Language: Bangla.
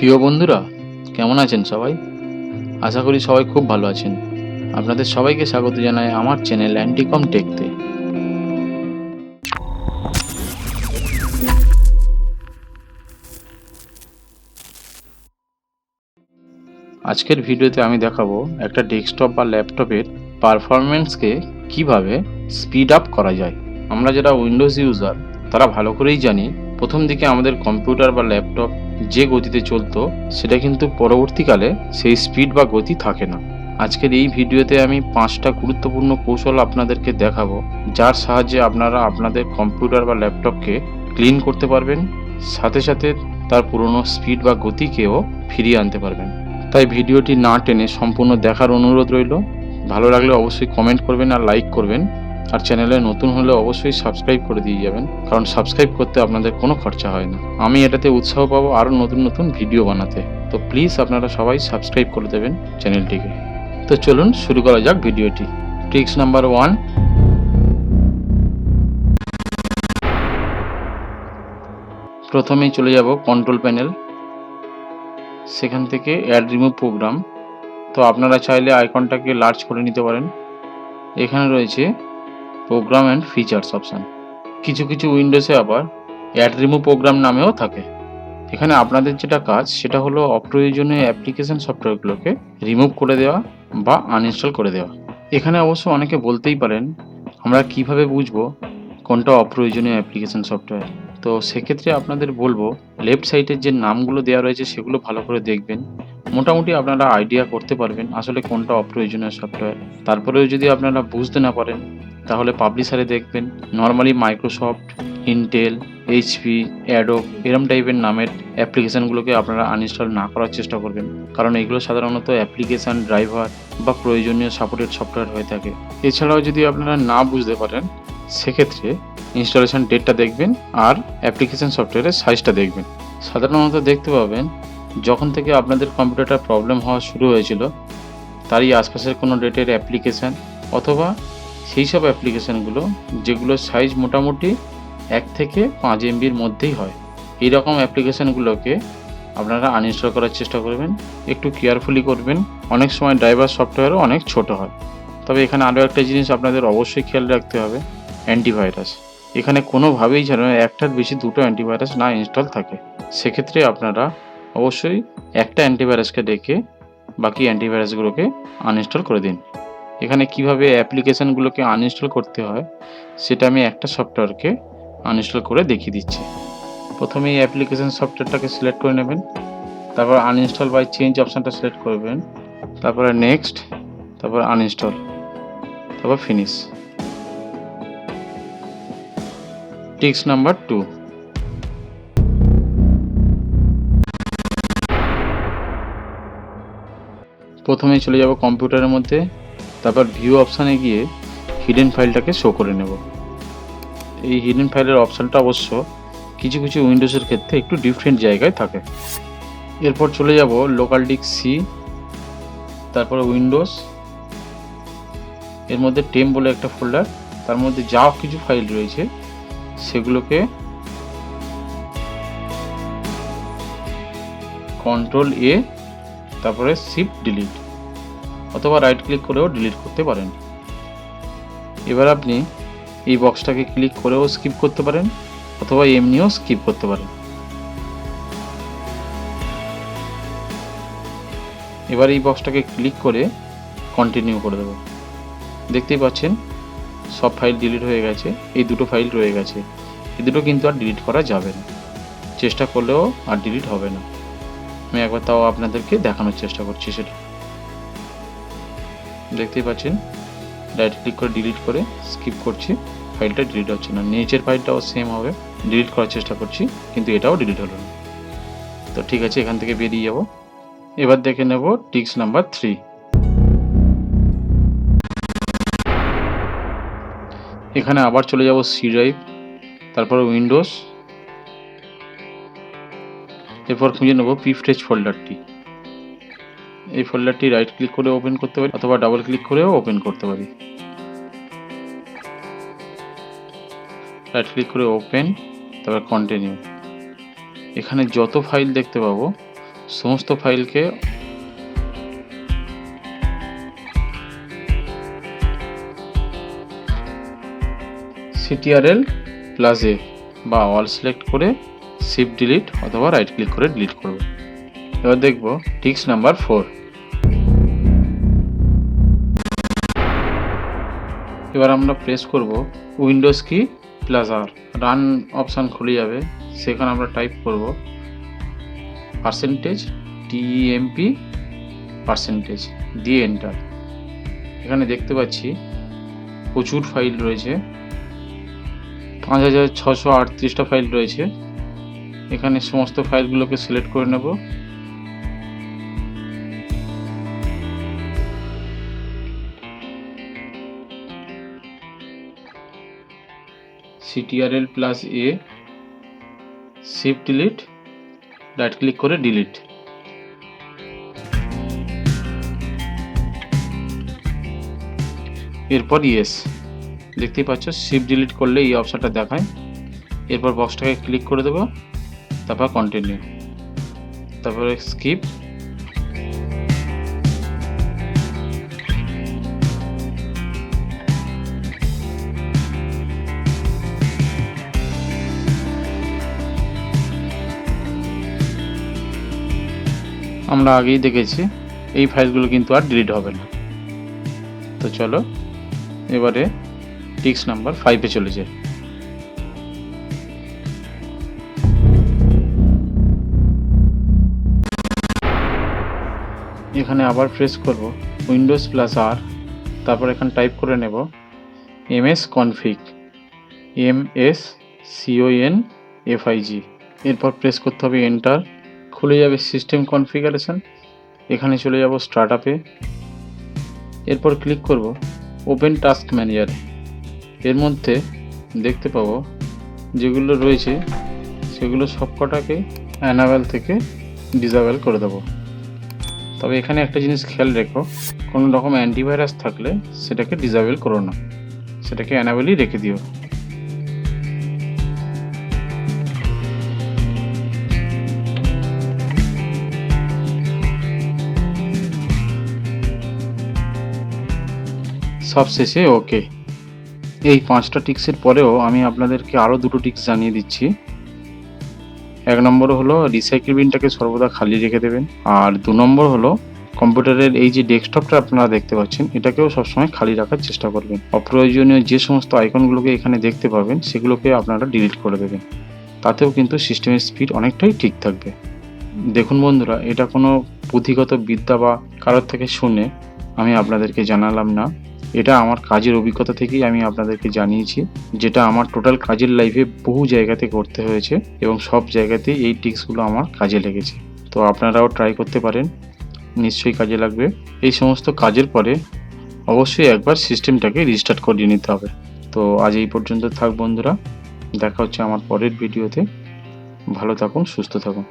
প্রিয় বন্ধুরা, কেমন আছেন সবাই? আশা করি সবাই খুব ভালো আছেন। আপনাদের সবাইকে স্বাগত জানাই আমার চ্যানেল অ্যান্টিকম টেকতে। আজকের ভিডিওতে আমি দেখাবো একটা ডেস্কটপ বা ল্যাপটপের পারফরমেন্সকে কীভাবে স্পিড আপ করা যায়। আমরা যারা উইন্ডোজ ইউজার, তারা ভালো করেই জানি, প্রথম দিকে আমাদের কম্পিউটার বা ল্যাপটপ যে গতিতে চলতো, সেটা কিন্তু পরবর্তীকালে সেই স্পিড বা গতি থাকে না। আজকের এই ভিডিওতে আমি পাঁচটা গুরুত্বপূর্ণ কৌশল আপনাদেরকে দেখাবো, যার সাহায্যে আপনারা আপনাদের কম্পিউটার বা ল্যাপটপকে ক্লিন করতে পারবেন, সাথে সাথে তার পুরনো স্পিড বা গতিকেও ফিরিয়ে আনতে পারবেন। তাই ভিডিওটি না টেনে সম্পূর্ণ দেখার অনুরোধ রইল। ভালো লাগলে অবশ্যই কমেন্ট করবেন আর লাইক করবেন। আর চ্যানেলে নতুন হলে অবশ্যই সাবস্ক্রাইব করে দিয়ে যাবেন, কারণ সাবস্ক্রাইব করতে আপনাদের কোনো খরচা হয় না। আমি এটাতে উৎসাহ পাবো আরও নতুন নতুন ভিডিও বানাতে। তো প্লিজ আপনারা সবাই সাবস্ক্রাইব করে দেবেন চ্যানেলটিকে তো চলুন শুরু করা যাক ভিডিওটি ট্রিক্স নাম্বার ওয়ান প্রথমেই চলে যাব কন্ট্রোল প্যানেল সেখান থেকে অ্যাড রিমুভ প্রোগ্রাম তো আপনারা চাইলে আইকনটাকে লার্জ করে নিতে পারেন। এখানে রয়েছে প্রোগ্রাম অ্যান্ড ফিচার্স অপশান কিছু কিছু উইন্ডোজে আবার অ্যাড রিমুভ প্রোগ্রাম নামেও থাকে। এখানে আপনাদের যেটা কাজ, সেটা হলো অপ্রয়োজনীয় অ্যাপ্লিকেশন সফটওয়্যারগুলোকে রিমুভ করে দেওয়া বা আনইনস্টল করে দেওয়া। এখানে অবশ্য অনেকে বলতেই পারেন, আমরা কীভাবে বুঝব কোনটা অপ্রয়োজনীয় অ্যাপ্লিকেশন সফটওয়্যার তো সেক্ষেত্রে আপনাদের বলব লেফট সাইডের যে নামগুলো দেওয়া রয়েছে, সেগুলো ভালো করে দেখবেন। মোটামুটি আপনারা আইডিয়া করতে পারবেন আসলে কোনটা অপ্রয়োজনীয় সফটওয়্যার তারপরেও যদি আপনারা বুঝতে না পারেন তাহলে পাবলিশারে দেখবেন normally Microsoft Intel HP Adobe এরম টাইপের নামের অ্যাপ্লিকেশানগুলোকে আপনারা আনইনস্টল না করার চেষ্টা করবেন। কারণ এগুলো সাধারণত অ্যাপ্লিকেশান ড্রাইভার বা প্রয়োজনীয় সাপোর্টেড সফটওয়্যার হয়ে থাকে। এছাড়াও যদি আপনারা না বুঝতে পারেন, সেক্ষেত্রে ইনস্টলেশন ডেটটা দেখবেন আর অ্যাপ্লিকেশন সফটওয়্যারের সাইজটা দেখবেন। সাধারণত দেখতে পাবেন, যখন থেকে আপনাদের কম্পিউটারটা প্রবলেম হওয়া শুরু হয়েছিল, তারই আশপাশের কোনো ডেটের অ্যাপ্লিকেশান অথবা সেই সব অ্যাপ্লিকেশানগুলো যেগুলোর সাইজ মোটামুটি এক থেকে পাঁচ এমবির মধ্যেই হয়। এই রকম অ্যাপ্লিকেশানগুলোকে আপনারা আনইনস্টল করার চেষ্টা করবেন, একটু কেয়ারফুলি করবেন। অনেক সময় ড্রাইভার সফটওয়্যারও অনেক ছোট হয়। তবে এখানে আরও একটা জিনিস আপনাদের অবশ্যই খেয়াল রাখতে হবে অ্যান্টিভাইরাস এখানে কোনোভাবেই যেন একটার বেশি দুটো অ্যান্টিভাইরাস না ইনস্টল থাকে। সেক্ষেত্রে আপনারা অবশ্যই একটা অ্যান্টিভাইরাসকে ডেকে বাকি অ্যান্টিভাইরাসগুলোকে আনইনস্টল করে দিন। এখানে কীভাবে অ্যাপ্লিকেশানগুলোকে আনইনস্টল করতে হয়, সেটা আমি একটা সফটওয়্যারকে আনইনস্টল করে দেখিয়ে দিচ্ছি। প্রথমে এই অ্যাপ্লিকেশান সফটওয়্যারটাকে সিলেক্ট করে নেবেন, তারপর আনইনস্টল বাই চেঞ্জ অপশানটা সিলেক্ট করবেন, তারপরে নেক্সট তারপর আনইনস্টল তারপর ফিনিশ টিক্স নাম্বার টু প্রথমে চলে যাব কম্পিউটারের মধ্যে। তারপর ভিউ অপশানে গিয়ে হিডেন ফাইলটাকে শো করে নেব। এই হিডেন ফাইলের অপশানটা অবশ্য কিছু কিছু উইন্ডোজের ক্ষেত্রে একটু ডিফারেন্ট জায়গায় থাকে। এরপর চলে যাব লোকাল ডিক সি তারপরে উইন্ডোজ এর মধ্যে টেম বলে একটা ফোল্ডার তার মধ্যে যা কিছু ফাইল রয়েছে সেগুলোকে কন্ট্রোল এ তারপরে শিফট ডিলিট অথবা রাইট ক্লিক করেও ডিলিট করতে পারেন। এবার আপনি এই বক্সটাকে ক্লিক করেও স্কিপ করতে পারেন, অথবা এমনিও স্কিপ করতে পারেন। এবার এই বক্সটাকে ক্লিক করে কন্টিনিউ করে দেবো। দেখতেই পাচ্ছেন, সব ফাইল ডিলিট হয়ে গেছে, এই দুটো ফাইল রয়ে গেছে। এই দুটো কিন্তু আর ডিলিট করা যাবে না। চেষ্টা করলেও আর ডিলিট হবে না। আমি একবার তাও আপনাদেরকে দেখানোর চেষ্টা করছি সেটা। দেখতেই পাচ্ছেন। রাইট ক্লিক করে ডিলিট করে স্কিপ করছি। ফাইলটা ডিলিট হচ্ছে না। নিচের ফাইলটাও সেম হবে। ডিলিট করার চেষ্টা করছি, কিন্তু এটাও ডিলিট হলো না। তো ঠিক আছে, এখান থেকে বেরিয়ে যাব। এবার দেখে নেব টিক্স নাম্বার থ্রি এখানে আবার চলে যাব সি ড্রাইভ তারপর উইন্ডোজ এরপর খুঁজে নেব পিফটেজ ফোল্ডারটি এই ফোল্ডারটি রাইট ক্লিক করে ওপেন করতে পারি, অথবা ডাবল ক্লিক করেও ওপেন করতে পারি। রাইট ক্লিক করে ওপেন তারপর কন্টিনিউ এখানে যত ফাইল দেখতে পাবো, সমস্ত ফাইলকে সিটিআরএল প্লাস এ বা অল সিলেক্ট করে শিফট ডিলিট অথবা রাইট ক্লিক করে ডিলিট করব। এবার দেখব, টিক্স নাম্বার ফোর। এবার আমরা প্রেস করব উইন্ডোজ কি প্লাস আর রান অপশান খুলে যাবে, সেখানে আমরা টাইপ করব পার্সেন্টেজ টিএমপি পার্সেন্টেজ, দিয়ে এন্টার। এখানে দেখতে পাচ্ছি প্রচুর ফাইল রয়েছে। পাঁচ হাজার ছশো আটত্রিশটা ফাইল রয়েছে। এখানে সমস্ত ফাইলগুলোকে সিলেক্ট করে নেব। CTRL plus A shift delete right click করে ডিলিট এরপর ইয়েস দেখতেই পাচ্ছ শিফট ডিলিট করলে এই অপশানটা দেখায়। এরপর বক্সটাকে ক্লিক করে দেবো, তারপর কন্টিনিউ তারপরে স্কিপ আমরা আগেই দেখেছি, এই ফাইলগুলো কিন্তু আর ডিলিট হবে না। তো চলো, এবারে টিক্স নাম্বার ফাইভে চলে যায় এখানে আবার প্রেস করব উইন্ডোজ প্লাস আর তারপর এখানে টাইপ করে নেব M S config M S C O N F I G এরপর প্রেস করতে হবে এন্টার খুলে যাবে সিস্টেম কনফিগারেশন এখানে চলে যাব স্টার্ট আপে এরপর ক্লিক করব ওপেন টাস্ক ম্যানেজার এর মধ্যে দেখতে পাবো যেগুলো রয়েছে, সেগুলো সবকটাকে অ্যানাবেল থেকে ডিসেবল করে দেবো। তবে এখানে একটা জিনিস খেয়াল রেখো, কোনো রকম অ্যান্টিভাইরাস থাকলে সেটাকে ডিসেবল করো না। সেটাকে অ্যানাবেলই রেখে দিও। সব শেষে ওকে। এই পাঁচটা টিক্সের পরেও আমি আপনাদেরকে আরও দুটো টিক্স জানিয়ে দিচ্ছি। এক নম্বর হলো রিসাইকেল বিনটাকে সর্বদা খালি রেখে দেবেন। আর দু নম্বর হলো, কম্পিউটারের এই যে ডেস্কটপটা আপনারা দেখতে পাচ্ছেন, এটাকেও সবসময় খালি রাখার চেষ্টা করবেন। অপ্রয়োজনীয় যে সমস্ত আইকনগুলোকে এখানে দেখতে পাবেন, সেগুলোকে আপনারা ডিলিট করে দেবেন। তাতেও কিন্তু সিস্টেমের স্পিড অনেকটাই ঠিক থাকবে। দেখুন বন্ধুরা, এটা কোনো পুঁথিগত বিদ্যা বা কারোর থেকে শুনে আমি আপনাদেরকে জানালাম না। এটা আমার কাজের অভিজ্ঞতা থেকেই আমি আপনাদেরকে জানিয়েছি, যেটা আমার টোটাল কাজের লাইফে বহু জায়গাতে করতে হয়েছে এবং সব জায়গাতেই এই টিক্সগুলো আমার কাজে লেগেছে। তো আপনারাও ট্রাই করতে পারেন, নিশ্চয়ই কাজে লাগবে। এই সমস্ত কাজের পরে অবশ্যই একবার সিস্টেমটাকে রিস্টার্ট করিয়ে নিতে হবে। তো আজ এই পর্যন্ত থাক বন্ধুরা, দেখা হচ্ছে আমার পরের ভিডিওতে ভালো থাকুন, সুস্থ থাকুন।